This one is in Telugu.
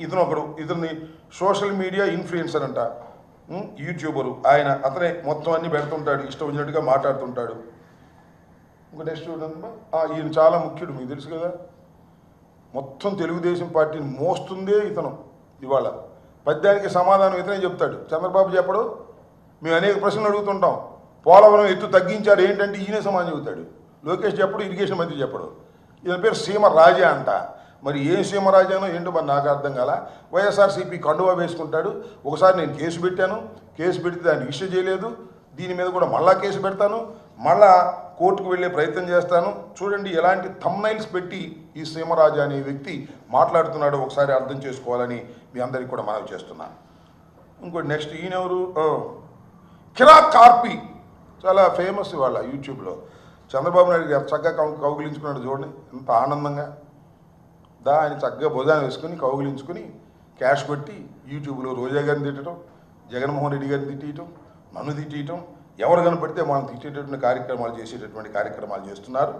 ఇతను ఒకడు ఇతన్ని సోషల్ మీడియా ఇన్ఫ్లుయెన్సర్ అంట. యూట్యూబరు ఆయన అతనే మొత్తం అన్ని పెడుతుంటాడు ఇష్టం వచ్చినట్టుగా మాట్లాడుతుంటాడు. ఇంకా నెక్స్ట్ చూడండి ఈయన చాలా ముఖ్యుడు మీకు తెలుసు కదా. మొత్తం తెలుగుదేశం పార్టీని మోస్తుందే ఇతను ఇవాళ. పద్యానికి సమాధానం ఇతనే చెప్తాడు. చంద్రబాబు చెప్పడు. మేము అనేక ప్రశ్నలు అడుగుతుంటాం. పోలవరం ఎత్తు తగ్గించారు ఏంటంటే ఈయనే సమాధానం చెబుతాడు. లోకేష్ చెప్పడు ఇరిగేషన్ మంత్రి చెప్పడు. ఇతని పేరు సీమ రాజా అంట. మరి ఏ సీమరాజానో ఏంటో మరి నాకు అర్థం కాల? వైఎస్ఆర్సీపీ కండువా వేసుకుంటాడు. ఒకసారి నేను కేసు పెట్టాను. కేసు పెడితే దాన్ని ఇష్యూ చేయలేదు. దీని మీద కూడా మళ్ళా కేసు పెడతాను. మళ్ళా కోర్టుకు వెళ్ళే ప్రయత్నం చేస్తాను. చూడండి ఎలాంటి థమ్నైల్స్ పెట్టి ఈ సీమరాజు అనే వ్యక్తి మాట్లాడుతున్నాడో ఒకసారి అర్థం చేసుకోవాలని మీ అందరికీ కూడా మనవి చేస్తున్నాను ఇంకోటి నెక్స్ట్ ఈయనెవరు కిరాక్ కార్పి. చాలా ఫేమస్ వాళ్ళ యూట్యూబ్లో. చంద్రబాబు నాయుడు గారు చక్కగా కౌగిలించుకున్నాడు చూడండి. ఎంత ఆనందంగా. దా ఆయన చక్కగా భుజాన్ని వేసుకుని కౌగిలించుకుని క్యాష్ కొట్టి యూట్యూబ్లో రోజా గారిని తిట్టడం జగన్మోహన్ రెడ్డి గారిని తిట్టేయటం నన్ను తిట్టేయటం ఎవరు కనపడితే మనం తిట్టేటటువంటి కార్యక్రమాలు చేసేటటువంటి కార్యక్రమాలు చేస్తున్నారు.